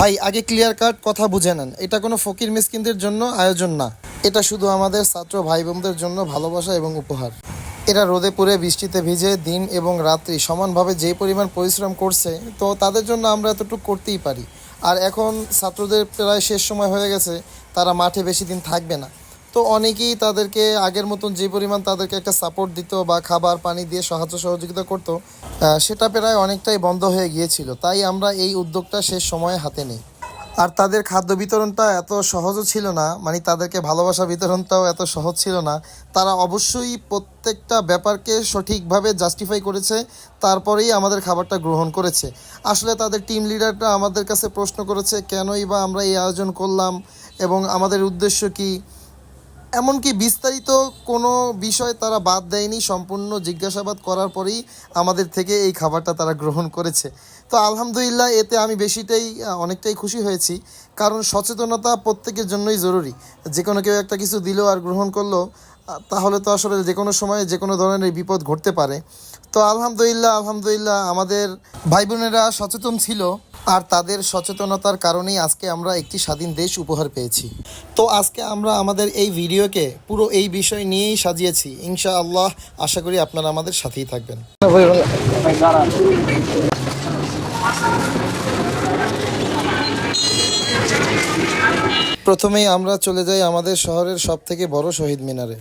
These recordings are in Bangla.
ভাই, আগে ক্লিয়ার কাট কথা বুঝে নেন। এটা কোনো ফকির মিসকিনদের জন্য আয়োজন না। এটা শুধু আমাদের ছাত্র ভাই বোনদের জন্য ভালোবাসা এবং উপহার। এরা রোদে পুড়ে, বৃষ্টিতে ভিজে, দিন এবং রাত্রি সমানভাবে যে পরিমাণ পরিশ্রম করছে, তো তাদের জন্য আমরা এতটুকু করতেই পারি। আর এখন ছাত্রদের প্রায় শেষ সময় হয়ে গেছে, তারা মাঠে বেশি দিন থাকবে না। তো অনেকেই তাদেরকে আগের মতন যে পরিমাণ তাদেরকে একটা সাপোর্ট দিত বা খাবার, পানি দিয়ে সাহায্য সহযোগিতা করতো সেটা প্রায় অনেকটাই বন্ধ হয়ে গিয়েছিল। তাই আমরা এই উদ্যোগটা শেষ সময়ে হাতে নিই। আর তাদের খাদ্য বিতরণটা এত সহজও ছিল না মানে তাদেরকে ভালোবাসা বিতরণটাও এত সহজ ছিল না। তারা অবশ্যই প্রত্যেকটা ব্যাপারকে সঠিকভাবে জাস্টিফাই করেছে, তারপরেই আমাদের খাবারটা গ্রহণ করেছে। আসলে তাদের টিম লিডারটা আমাদের কাছে প্রশ্ন করেছে, কেনই বা আমরা এই আয়োজন করলাম এবং আমাদের উদ্দেশ্য কী? এমনকি বিস্তারিত কোনো বিষয় তারা বাদ দেয়নি, সম্পূর্ণ জিজ্ঞাসাবাদ করার পরেই আমাদের থেকে এই খাবারটা তারা গ্রহণ করেছে। তো আলহামদুলিল্লাহ, এতে আমি বেশিটাই অনেকটাই খুশি হয়েছি। কারণ সচেতনতা প্রত্যেকের জন্যই জরুরি। যে কোনো কেউ একটা কিছু দিল আর গ্রহণ করল তাহলে তো আসলে যে কোনো সময়ে যে কোনো ধরনের বিপদ ঘটতে পারে। তো আলহামদুলিল্লাহ আলহামদুলিল্লাহ, আমাদের ভাই বোনেরা সচেতন ছিল। আর তাদের সচেতনতার কারণেই আজকে আমরা একটি স্বাধীন দেশ উপহার পেয়েছি। তো আজকে আমরা আমাদের এই ভিডিওকে পুরো এই বিষয় নিয়েই সাজিয়েছি। ইনশা আল্লাহ আশা করি আপনারা আমাদের সাথেই থাকবেন। প্রথমেই আমরা চলে যাই আমাদের শহরের সব থেকে বড় শহীদ মিনারে।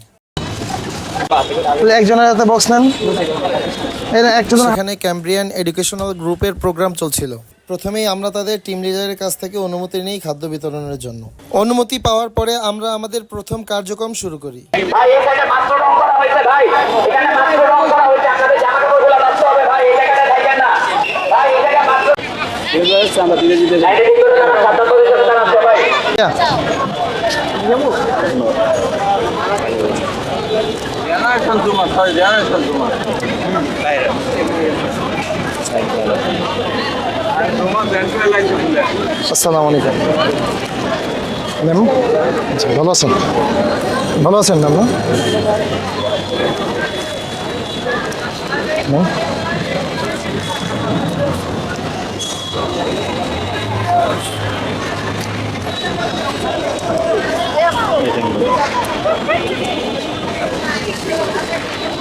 একজনের হাতে বক্স নেন। সেখানে ক্যাম্ব্রিয়ান এডুকেশনাল গ্রুপের প্রোগ্রাম চলছিল। প্রথমেই আমরা তাদের টিম লিডারের কাছ থেকে অনুমতি নিই খাদ্য বিতরণের জন্য। অনুমতি পাওয়ার পরে আমরা আমাদের প্রথম কার্যক্রম শুরু করি। হয়েছে ভাই এখানে মাত্র রং করা হয়েছে আপনাদের জামা কাপড়গুলো বাঁচতে হবে ভাই এই জায়গাটা থাকবেন না ভাই এই জায়গা মাত্র লাইনের ভিতরে যারা ছাত্র পরিষদের যারা আছে ভাই আসসালামু আলাইকুম ম্যাম জি, ভালো আছেন ভালো আছেন ম্যাম না? ম্যাম?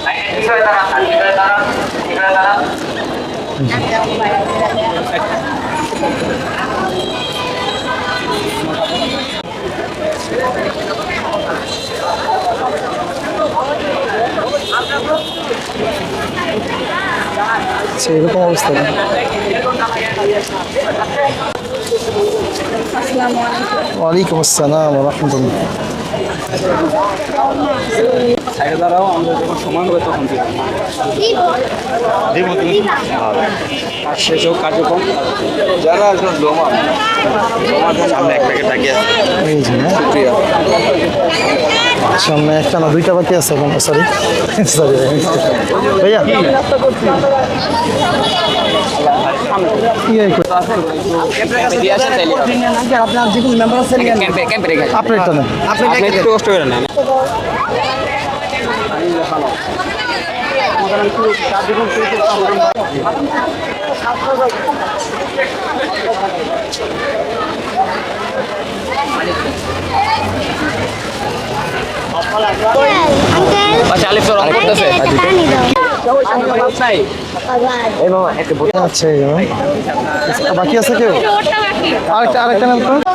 লাইনের ভিতরে দাঁড়ান আর ভিতরে দাঁড়ান ভিতরে দাঁড়ান আচ্ছা এরকম অবস্থা? ওয়ালাইকুম আসসালাম রহমতুল্লাহ সাইডে দাঁড়াও আমরা যখন সময় হবে তখন দিব। আর শেষ হোক কার্যক্রম। যারা একজন জমা সামনে এক প্যাকেট থাকি এই যে না সামনে একটা না দুইটা বাকি আছে এখন সরি সরি ভাইয়া? কি এই কই- আপনার একটা নেন। আপনি একটু কষ্ট করে নেন। আচ্ছা আলিফ তো রং করতেছে আচ্ছা ভাই। বাকি আছে কেউ? আরেকটা আরেকটা নেন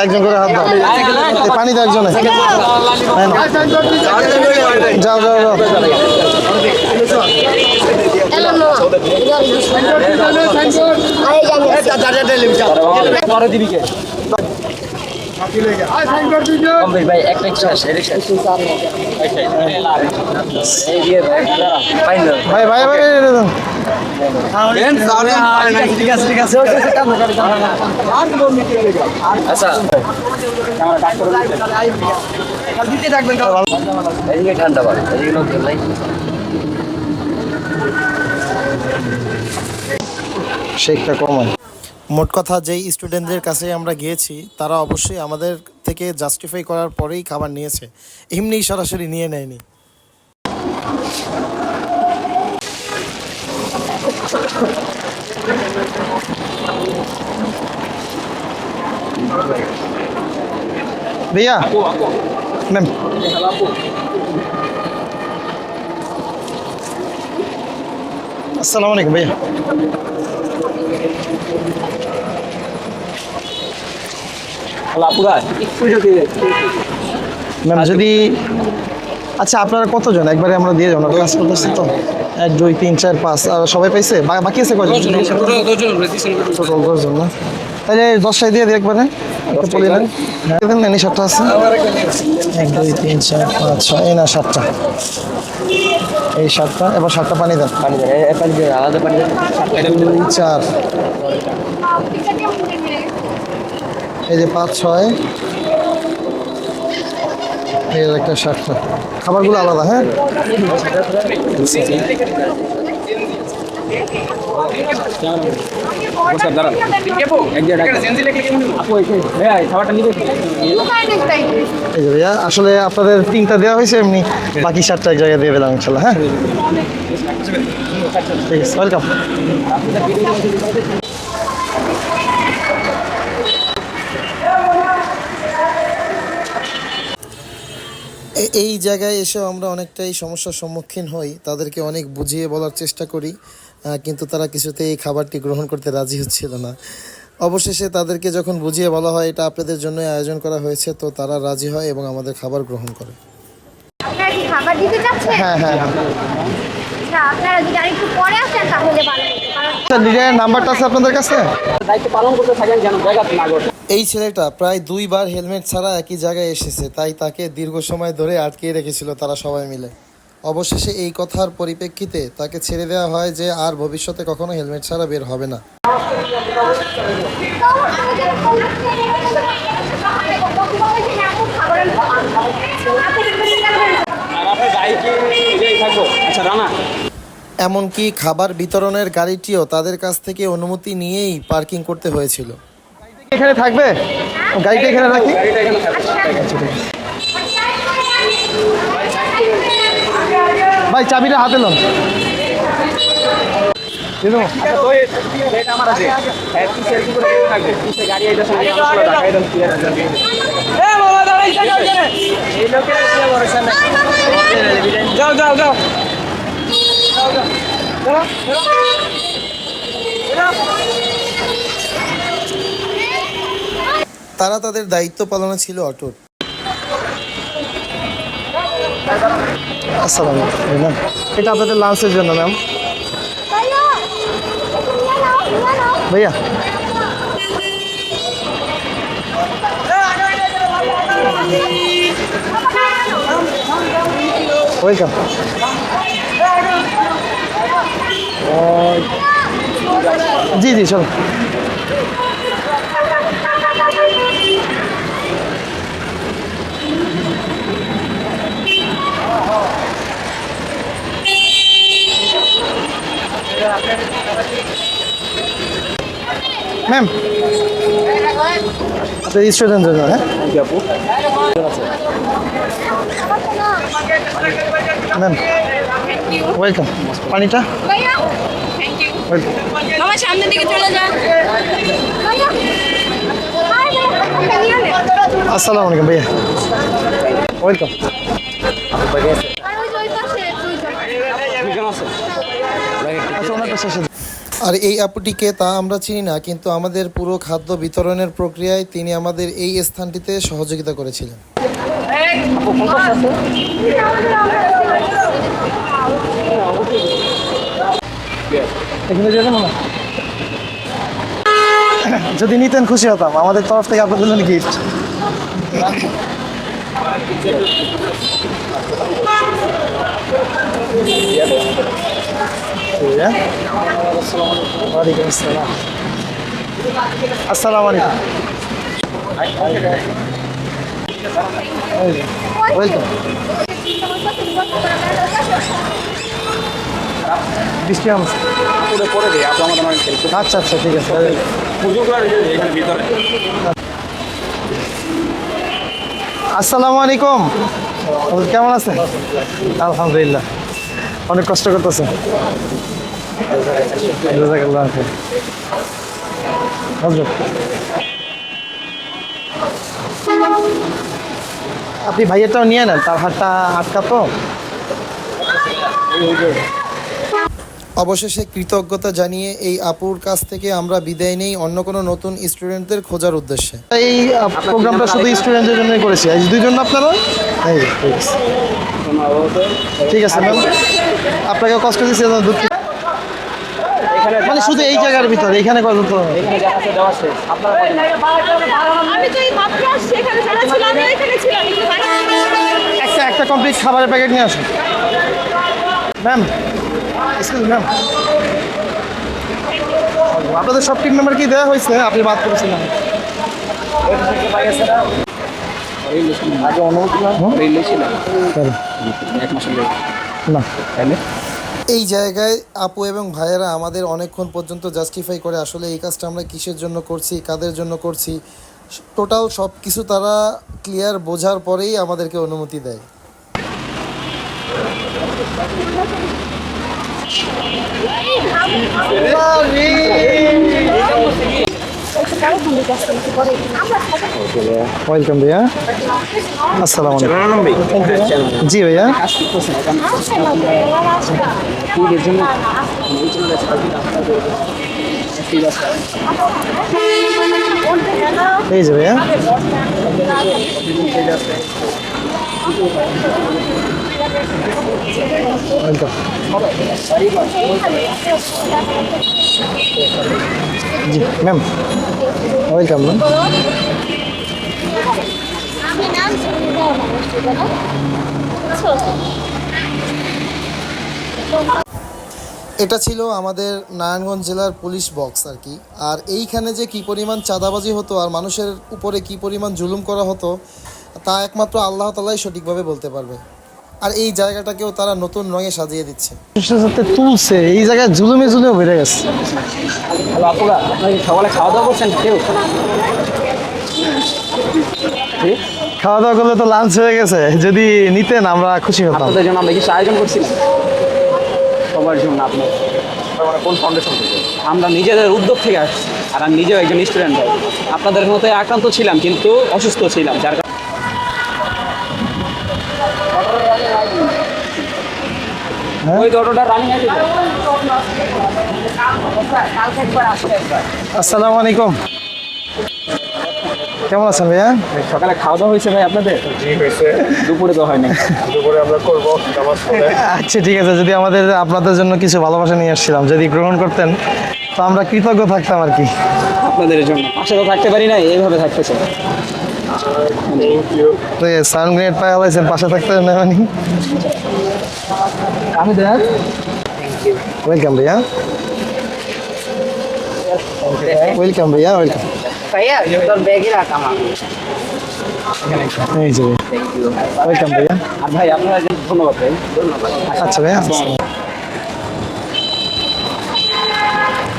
একজন করে হাত দাও পানি দাও একজনে যাও যাও যাও পরে দিবি কে কমপ্লিট ভাই একটা আচ্ছা। এদিকে ঠান্ডা পাবে এদিকে লোক নাই শেকটা কমায়। মোট কথা যেই স্টুডেন্টদের কাছে আমরা গিয়েছি তারা অবশ্যই আমাদের থেকে জাস্টিফাই করার পরেই খাবার নিয়েছে এমনিই সরাসরি নিয়ে নেয়নি भैया मैम अस्सलाम वालेकुम भैया ম্যাম যদি আচ্ছা আপনারা কতজন? একবারে আমরা দিয়ে যাব ক্লাস করতেছি তো। এক দুই তিন চার পাঁচ আর সবাই পাইছে? বাকি আছে কজন টোটাল দশজন না? তাহলে দশটায় দিয়ে দিই একবারে। নেন। হ্যাঁ দেন এনে সাতটা আছে। এক দুই তিন চার পাঁচ ছয় এই না সাতটা। এই সাতটা এবার সাতটা পানি দেন। পানি দেন আলাদা পানি দেন। দুই চার। এই যে পাঁচ ছয়। এই একটা সাতটা। খাবারগুলো আলাদা হ্যাঁ? ভাইয়া আসলে আপনাদের তিনটা দেওয়া হয়েছে এমনি বাকি সাতটা এক জায়গায় দিয়ে দিলাম ইনশাল্লাহ হ্যাঁ? ঠিক আছে ওয়েলকাম এই জায়গায় এসেও আমরা অনেকটাই সমস্যার সম্মুখীন হই তাদেরকে অনেক বুঝিয়ে বলার চেষ্টা করি। কিন্তু তারা কিছুতেই এই খাবারটি গ্রহণ করতে রাজি হচ্ছিল না। অবশেষে তাদেরকে যখন বুঝিয়ে বলা হয় এটা আপনাদের জন্যই আয়োজন করা হয়েছে তো তারা রাজি হয় এবং আমাদের খাবার গ্রহণ করে। আপনারা খাবার দিতে হ্যাঁ হ্যাঁ। আচ্ছা আপনারা যদি আরেকটু পরে আসেন তাহলে ভালো হতো আচ্ছা লিডারের নাম্বারটা আছে আপনাদের কাছে? দায়িত্ব পালন করতে থাকেন যেন জায়গা না ঘটে এই ছেলেটা প্রায় দুইবার হেলমেট ছাড়া একই জায়গায় এসেছে তাই তাকে দীর্ঘ সময় ধরে আটকে রেখেছিল তারা সবাই মিলে। অবশেষে এই কথার পরিপ্রেক্ষিতে তাকে ছেড়ে দেওয়া হয় যে আর ভবিষ্যতে কখনো হেলমেট ছাড়া বের হবে না। এমনকি খাবার বিতরণের গাড়িটিও তাদের কাছ থেকে অনুমতি নিয়েই পার্কিং করতে হয়েছিল। এখানে থাকবে? গাড়িটা এখানে রাখি ভাই চাবিটা হাতে লন দিয়ে দেবো? তো এটা আমার আছে হ্যাঁ তুই সেলফি করে থাকবে তুই গাড়ি আইতাছে না মানুষগুলো ঢাকায় দেন তুই এ বাবা দাঁড়াই থাকা ওখানে এই নাই যাও যাও যাও তারা তাদের দায়িত্ব পালনে ছিল অটুট। আসসালামু ম্যাম এটা আপনাদের লাঞ্চের জন্য ম্যাম ভাইয়া। ওয়েলকাম জি জি চলো। ম্যাম। আপনার স্টুডেন্ট জন্য হ্যাঁ? Ma'am welcome. পানিটা? মামা সামনের দিকে চলে যান। আসসালামু আলাইকুম ভাইয়া। ওয়েলকাম। আর এই আপুটিকে তা আমরা চিনি না কিন্তু আমাদের পুরো খাদ্য বিতরণের প্রক্রিয়ায় তিনি আমাদের এই স্থানটিতে সহযোগিতা করেছিলেন। যদি নিতেন খুশি হতাম আমাদের তরফ থেকে আপনাদের জন্য গিফট আসসালাম আলাইকুম। আচ্ছা আচ্ছা ঠিক আছে। আসসালামু আলাইকুম। কেমন আছেন? আলহামদুলিল্লাহ। অনেক কষ্ট করতেছেন। জাজাকাল্লাহ খাইর। হজরত আপনি ভাইয়েরটাও নিয়ে নেন তার হাতটা আটকা তো অবশেষে কৃতজ্ঞতা জানিয়ে এই আপুর কাছ থেকে আমরা বিদায় নেই অন্য কোনো নতুন স্টুডেন্টদের খোঁজার উদ্দেশ্যে। এই প্রোগ্রামটা শুধু স্টুডেন্টদের জন্যই করেছি। আজ দুইজন আপনারা? এই ঠিক আছে। ম্যাম আপনাকে কষ্ট দিচ্ছি দুঃখিত মানে শুধু এই জায়গার ভিতরে এখানে কত তো এখানে যা আছে দেওয়া শেষ আপনারা কজন? আমি তো এই মাত্র আসছি এখানে যারা ছিল আমি এখানে ছিলাম। একটু একটা কমপ্লিট খাবারের প্যাকেট নিয়ে আসুন। ম্যাম এক্সকিউজ ম্যাম আপনাদের সব টিম মেম্বার কি দেওয়া হয়েছে? আপনি বাদ করেছিলেন আগে অনুমতি রেলওয়ে ছিল। এক মাসের না। তাইলে? এই জায়গায় আপু এবং ভাইয়েরা আমাদের অনেকক্ষণ পর্যন্ত জাস্টিফাই করে আসলে এই কাজটা আমরা কিসের জন্য করছি, কাদের জন্য করছি। টোটাল সব কিছু তারা ক্লিয়ার বোঝার পরেই আমাদেরকে অনুমতি দেয়। ওয়েলকাম ভাইয়া। আসসালামু জি ভাইয়া। এই যে ভাইয়া। জি ম্যাম ওয়েলকাম ম্যাম এটা ছিল আমাদের নারায়ণগঞ্জ জেলার পুলিশ বক্স আর কি। আর এইখানে যে কি পরিমাণ চাঁদাবাজি হতো আর মানুষের উপরে কি পরিমাণ জুলুম করা হতো, তা একমাত্র আল্লাহ তালাই সঠিকভাবে বলতে পারবে। আর এই জায়গাটাকেও তারা নতুন রঙে সাজিয়ে দিচ্ছে। সাথে তুলছে এই জায়গায় জুলুমে জুলুমে বেড়ে গেছে। হ্যালো আপুরা সকালে খাওয়া দাওয়া করছেন? কেউ? খাওয়া দাওয়া করলে তো লাঞ্চ হয়ে গেছে যদি নিতেন আমরা খুশি হতাম। আপনাদের জন্য আমরা কিছু আয়োজন করছিলাম সবার জন্য আপনার। কোন ফাউন্ডেশন থেকে? আমরা নিজেদের উদ্যোগ থেকে আসছি আর আমি নিজেও একজন স্টুডেন্ট আপনাদের মতো আক্রান্ত ছিলাম কিন্তু অসুস্থ ছিলাম যার ওই অটোটা রানিং আছে আসসালামু আলাইকুম। কেমন আছেন ভাইয়া? সকালে খাওয়া দাওয়া হয়েছে ভাই আপনাদের? দুপুরে তো হয়নি। আচ্ছা ঠিক আছে যদি আমাদের আপনাদের জন্য কিছু ভালোবাসা নিয়ে আসছিলাম যদি গ্রহণ করতেন তো আমরা কৃতজ্ঞ থাকতাম আর কি। আপনাদের জন্য। পাশে তো থাকতে পারি না এইভাবে থাকতেছে। তো সাউন্ড গ্রেড পাই হলাইছেন পাশে থাকতে না মানে আমি দেখ। ওয়েলকাম ভাইয়া। ওয়েলকাম ভাইয়া ওয়েলকাম ভাইয়া তোর ব্যাগে রাখ এই যে ওয়েলকাম ভাইয়া। আর ভাই আপনারা ধন্যবাদ ভাই ধন্যবাদ। আচ্ছা ভাইয়া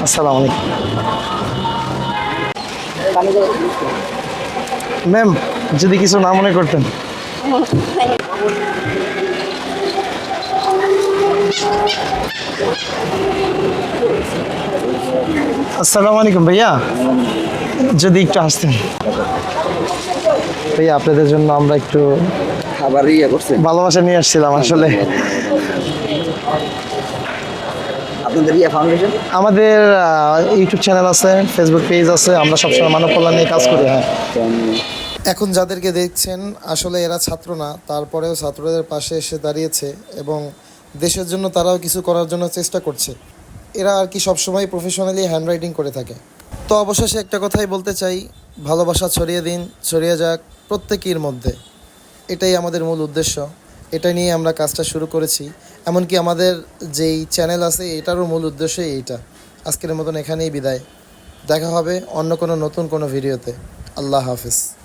আসসালামু আলাইকুম। ম্যাম যদি কিছু না মনে করতেন। আসসালামু আলাইকুম ভাইয়া। যদি একটু আসতেন ভাইয়া আপনাদের জন্য আমরা একটু খাবার ইয়ে করছেন ভালোবাসা নিয়ে আসছিলাম আসলে। আপনাদের ইয়ে ফাউন্ডেশন আমাদের ইউটিউব চ্যানেল আছে ফেসবুক পেজ আছে আমরা সবসময় মানব কল্যাণ নিয়ে কাজ করি হ্যাঁ। এখন যাদেরকে দেখছেন আসলে এরা ছাত্র না তারপরেও ছাত্রদের পাশে এসে দাঁড়িয়েছে এবং দেশের জন্য তারাও কিছু করার জন্য চেষ্টা করছে। এরা আর কি সবসময় প্রফেশনালি হ্যান্ডরাইটিং করে থাকে। তো অবশেষে একটা কথাই বলতে চাই, ভালোবাসা ছড়িয়ে দিন, ছড়িয়ে যাক প্রত্যেকের মধ্যে। এটাই আমাদের মূল উদ্দেশ্য। এটা নিয়ে আমরা কাজটা শুরু করেছি। এমনকি আমাদের যেই চ্যানেল আছে, এটারও মূল উদ্দেশ্যই এইটা। আজকের মতন এখানেই বিদায়। দেখা হবে অন্য কোনো নতুন কোনো ভিডিওতে আল্লাহ হাফিজ।